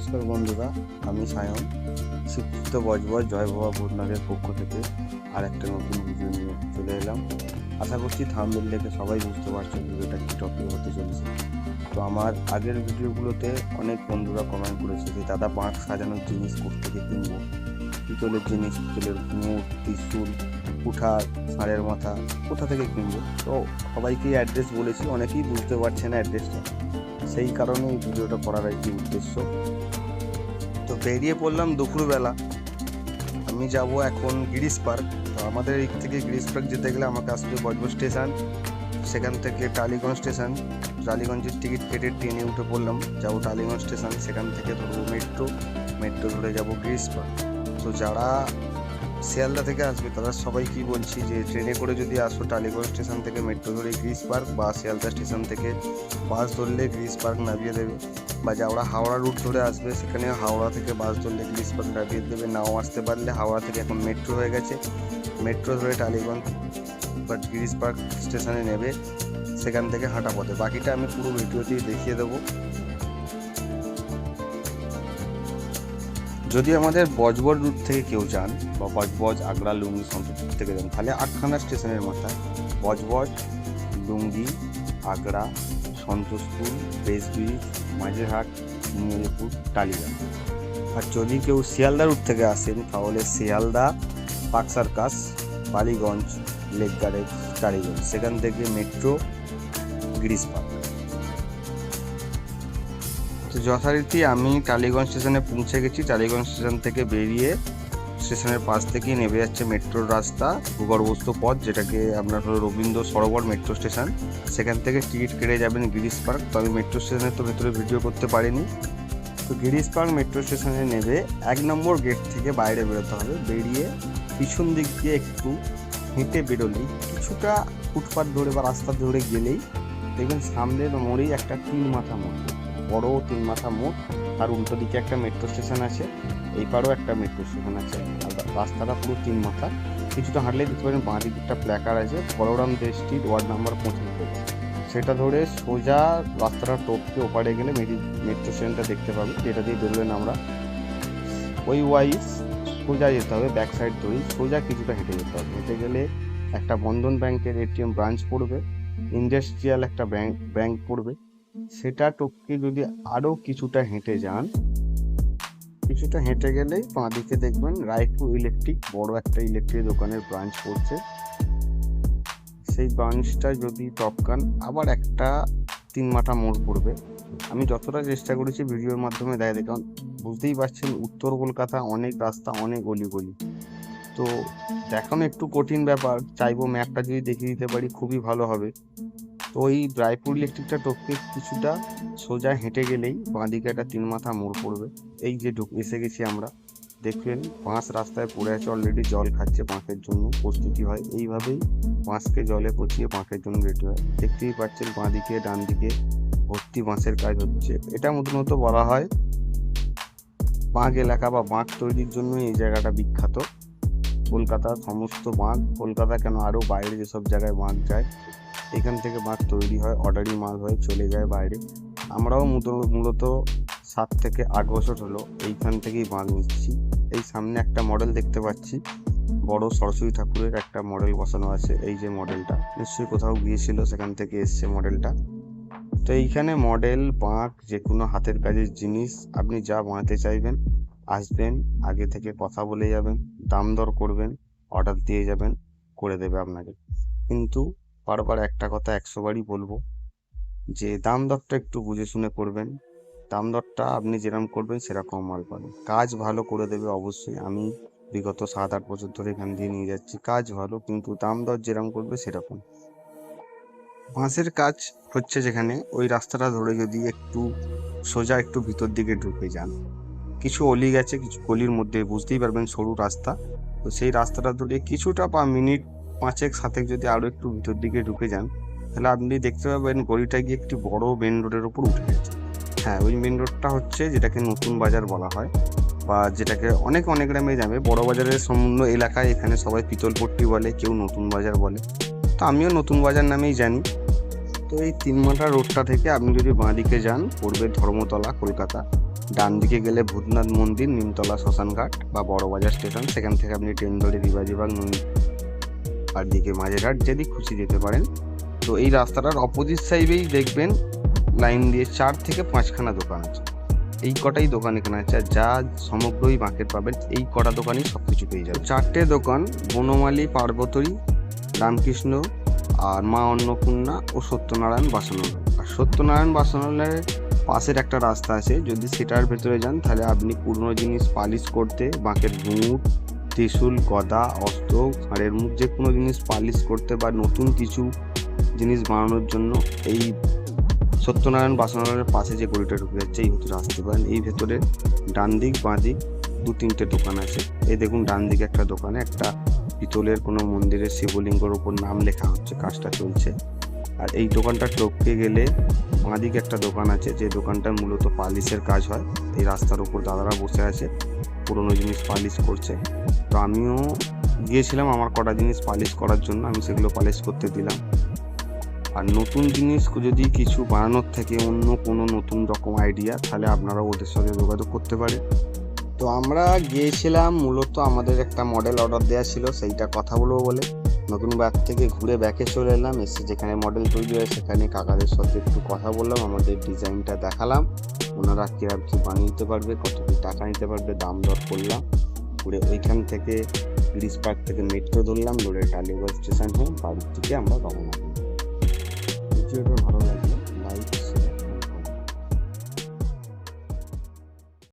নমস্কার বন্ধুরা, আমি সায়ন। শিক্ষিত বজবজ জয় বাবা ভূতনাথের পক্ষ থেকে আর একটা নতুন ভিডিও নিয়ে চলে এলাম। আশা করছি থামবেল দেখে সবাই বুঝতে পারছ ভিডিওটা কী টপিক হতে চলেছে। তো আমার আগের ভিডিওগুলোতে অনেক বন্ধুরা কমেন্ট করেছে যে, দাদা বাঁক সাজানোর জিনিস থেকে কিনবো? পিতলের জিনিস, পিতলের মুখ ত্রিশুল, কুঠার, ষাঁড়ের মাথা কোথা থেকে কিনবো? তো সবাইকেই অ্যাড্রেস বলেছি, অনেকেই বুঝতে পারছে না অ্যাড্রেসটা সেই কারণে এই ভিডিওটা করার আর কি উদ্দেশ্য। তো বেরিয়ে পড়লাম দুপুরবেলা। আমি যাব এখন গিরিশ পার্ক। তো আমাদের এই থেকে গিরিশ পার্ক যেতে গেলে আমাকে আসবে বজবজ স্টেশন। সেখান থেকে টালিগঞ্জ স্টেশন। টালিগঞ্জের টিকিট কেটে ট্রেনে উঠে পড়লাম। যাব টালিগঞ্জ স্টেশন। সেখান থেকে ধরবো মেট্রো। মেট্রো ধরে যাব গিরিশ পার্ক। তো যারা শিয়ালদা থেকে আসবে, তারা সবাই কি বলছি যে ট্রেনে করে যদি আসো টালিগঞ্জ স্টেশন থেকে মেট্রো ধরে গ্রিস পার্ক বা শিয়ালদা স্টেশন থেকে বাস ধরলে গ্রিস পার্ক নামিয়ে দেবে। বা যারা হাওড়া রুট ধরে আসবে, সেখানে হাওড়া থেকে বাস ধরলে গ্রিস পার্ক নামিয়ে দেবে। নাও আসতে পারলে হাওড়া থেকে এখন মেট্রো হয়ে গেছে। মেট্রো ধরে টালিগঞ্জ বা গ্রিস পার্ক স্টেশনে নেবে, সেখান থেকে হাঁটা পথে। বাকিটা আমি পুরো ভিডিওতেই দেখিয়ে দেবো। যদি আমাদের বজবজ রুট থেকে কেউ যান বা বজবজ আগ্রা লুঙ্গি সন্তোষ থেকে যান, তাহলে আটখানা স্টেশনের মাথায় বজবজ, লুঙ্গি, আগ্রা, সন্তোষপুর বেসব্রিজ মাঝেরহাট মেদিনীপুর টালিগঞ্জ। আর যদি কেউ শিয়ালদা রুট থেকে আসেন, তাহলে শিয়ালদা, পাক সার্কাস, বালিগঞ্জ লেক গ্যারেজ টালিগঞ্জ। সেখান থেকে মেট্রো গ্রিস পার্ক তো যথারীতি আমি টালিগঞ্জ স্টেশনে পৌঁছে গেছি। টালিগঞ্জ স্টেশন থেকে বেরিয়ে স্টেশনের পাশ থেকেই নেমে যাচ্ছে মেট্রোর রাস্তা, ভূগর্ভস্থ পথ, যেটাকে আপনার হলো রবীন্দ্র সরোবর মেট্রো স্টেশন। সেখান থেকে টিকিট কেটে যাবেন গিরিশ পার্ক। তো আমি মেট্রো স্টেশনে তো ভেতরে ভিডিও করতে পারিনি। তো গিরিশ পার্ক মেট্রো স্টেশনে নেবে এক নম্বর গেট থেকে বাইরে বেরোতে হবে। বেরিয়ে পিছন দিক দিয়ে একটু হেঁটে বেরোলেই কিছুটা ফুটপাথ ধরে বা রাস্তা ধরে গেলেই দেখবেন সামনের মোড়েই একটা তিন মাথা মোড়। বড় তিন মাথা মোড় তার উল্টো দিকে একটা মেট্রো স্টেশন আছে এই পারেও একটা মেট্রো স্টেশন আছে। রাস্তাটা পুরো তিন মাথা। কিছুটা হাঁটলে দেখতে পারেন বাঁ দিকে একটা প্ল্যাকার আছে, বলরাম দে ওয়ার্ড নাম্বার পঁচিশ সেটা ধরে সোজা রাস্তাটা টপকে ওপারে গেলে মেডি মেট্রো স্টেশনটা দেখতে পাবে যেটা দিয়ে বেরোলেন আমরা। ওই ওয়াইজ সোজা যেতে হবে ব্যাক সাইড ধরেই সোজা কিছুটা হেঁটে যেতে হবে। হেঁটে গেলে একটা বন্ধন ব্যাংকের এটিএম ব্রাঞ্চ পড়বে ইন্ডাস্ট্রিয়াল একটা ব্যাংক ব্যাংক পড়বে। সেটা টপকে যদি আরও কিছুটা হেঁটে যান, কিছুটা হেঁটে গেলেই বাঁ দিকে দেখবেন রায়পুর ইলেকট্রিক, বড় একটা ইলেকট্রিক দোকানের ব্রাঞ্চ পড়ছে। সেই ব্রাঞ্চটা যদি টপকান, আবার একটা তিন মাথা মোড় পড়বে। আমি যতটা চেষ্টা করেছি ভিডিওর মাধ্যমে দেয় দেখুন বুঝতেই পারছেন উত্তর কলকাতা অনেক রাস্তা, অনেক অলিগলি তো দেখানো একটু কঠিন ব্যাপার, চাইব ম্যাপটা যদি দেখিয়ে দিতে পারি, খুবই ভালো হবে। তো ওই রায়পুর ইলেকট্রিকটা টপকে কিছুটা সোজা হেঁটে গেলেই বাঁদিকে একটা তিন মাথা মোড় পড়বে। এই যে ঢুক, এসে গেছি আমরা। দেখবেন বাঁশ রাস্তায় পড়ে আছে অলরেডি জল খাচ্ছে বাঁকের জন্য, প্রস্তুতি হয়। এইভাবেই বাঁশকে জলে পচিয়ে বাঁকের জন্য রেডি হয়। দেখতেই পাচ্ছেন বাঁদিকে ডান দিকে ভর্তি বাঁশের কাজ হচ্ছে। এটা মূলত বলা হয় বাঁক এলাকা বা বাঁক তৈরির জন্য এই জায়গাটা বিখ্যাত। কলকাতার সমস্ত বাঁক, কলকাতা কেন আরও বাইরে যেসব জায়গায় বাঁক যায় এখান থেকে বাঁক তৈরি হয়, অর্ডারি মাল হয়ে চলে যায় বাইরে। আমরাও মূলত সাত থেকে আট বছর হলো এইখান থেকেই বাঁক নিচ্ছি। এই সামনে একটা মডেল দেখতে পাচ্ছি। বড় সরস্বতী ঠাকুরের একটা মডেল বসানো আছে এই যে মডেলটা নিশ্চয়ই কোথাও গিয়েছিল সেখান থেকে এসছে মডেলটা তো এইখানে মডেল বাঁক যে কোনো হাতের কাজের জিনিস আপনি যা বানাতে চাইবেন, আসবেন, আগে থেকে কথা বলে যাবেন, দাম দর করবেন অর্ডার দিয়ে যাবেন, করে দেবে আপনাকে। কিন্তু বারবার একটা কথা একশো বারই বলব, যে দাম দরটা একটু বুঝে শুনে করবেন। দাম দরটা আপনি যেরকম করবেন সেরকম মাল পাবেন। কাজ ভালো করে দেবে অবশ্যই। আমি বিগত সাত আট বছর ধরে এখান দিয়ে নিয়ে যাচ্ছি। কাজ ভালো, কিন্তু দাম দর যেরকম করবে সেরকম। বাঁশের কাজ হচ্ছে যেখানে ওই রাস্তাটা ধরে যদি একটু সোজা একটু ভিতর দিকে ঢুকে যান, কিছু অলি গেছে, কিছু গলির মধ্যে, বুঝতেই পারবেন সরু রাস্তা। তো সেই রাস্তাটা ধরে কিছুটা বা মিনিট পাঁচেক, সাতেক যদি আরও একটু ভিতর দিকে ঢুকে যান, তাহলে আপনি দেখতে পাবেন গলিটা গিয়ে একটি বড় মেন রোডের উপর উঠে গেছে। হ্যাঁ ওই মেন রোডটা হচ্ছে যেটাকে নতুন বাজার বলা হয়, বা যেটাকে অনেক অনেক গ্রামে যাবে। বড় বাজারের সম্পূর্ণ এলাকায় এখানে সবাই পিতলপট্টি বলে, কেউ নতুন বাজার বলে। তো আমিও নতুন বাজার নামেই জানি। তো এই তিনমাথা রোডটা থেকে আপনি যদি বাঁ দিকে যান, পড়বে ধর্মতলা, কলকাতা। ডান দিকে গেলে ভূতনাথ মন্দির, নিমতলা, শ্মশানঘাট বা বড়বাজার স্টেশন। সেখান থেকে আপনি ট্রেন ধরে রিবাজিবাগ আর দিকে মাঝেরহাট যেদিক খুশি যেতে পারেন। তো এই রাস্তাটার অপোজিট সাইডেই দেখবেন লাইন দিয়ে চার থেকে পাঁচখানা দোকান আছে। এই কটাই দোকান এখানে আছে যা সমগ্রই মার্কেট পাবেন, এই কটা দোকানই সব কিছু পেয়ে যাবে চারটে দোকান, বনমালী, পার্বতী, রামকৃষ্ণ, আর মা অন্নপূর্ণা ও সত্যনারায়ণ বাসনালয় আর সত্যনারায়ণ বাসনালয়ের পাশের একটা রাস্তা আছে, যদি সেটার ভেতরে যান, তাহলে আপনি পুরনো জিনিস পালিশ করতে, বাঁকের ঘুঙুর ত্রিশূল, গদা অস্ত্র হাড়ের মুখ, যে কোনো জিনিস পালিশ করতে বা নতুন কিছু জিনিস বানানোর জন্য এই সত্যনারায়ণ বাসনালয়ের পাশে যে গলিটা ঢুকে যাচ্ছে, এই ভেতরে আসতে পারেন। এই ভেতরে ডান দিক, বাঁ দিক দু তিনটে দোকান আছে। এই দেখুন, ডান দিকে একটা দোকানে একটা পিতলের কোনো মন্দিরের শিবলিঙ্গর ওপর নাম লেখা হচ্ছে, কাজটা চলছে। আর এই দোকানটা টপকে গেলে বাঁদিকে একটা দোকান আছে, যে দোকানটা মূলত পালিশের কাজ হয়। এই রাস্তার উপর দাদারা বসে আছে। পুরোনো জিনিস পালিশ করছে। তো আমিও গিয়েছিলাম আমার কটা জিনিস পালিশ করার জন্য, আমি সেগুলো পালিশ করতে দিলাম। আর নতুন জিনিস যদি কিছু বানানোর থেকে অন্য কোনো নতুন রকম আইডিয়া তাহলে আপনারা ওদের সাথে যোগাযোগ করতে পারে। তো আমরা গিয়েছিলাম, মূলত আমাদের একটা মডেল অর্ডার দেওয়া ছিল, সেইটা কথা বলব বলে। নতুন বাগ থেকে ঘুরে ব্যাকে চলে এলাম, এসে যেখানে মডেল তৈরি হয় সেখানে কাকাদের সাথে একটু কথা বললাম, আমাদের ডিজাইনটা দেখালাম। ওনারা কীরকম কী বানিয়ে নিতে পারবে, কত কী টাকা নিতে পারবে, দাম দর করলাম। ঘুরে ওইখান থেকে ব্রিজ পার্ক থেকে মেট্রো ধরলাম, ধরে টালিগঞ্জ স্টেশন হয়ে বাড়ির থেকে আমরা রওনা ভিডিওটা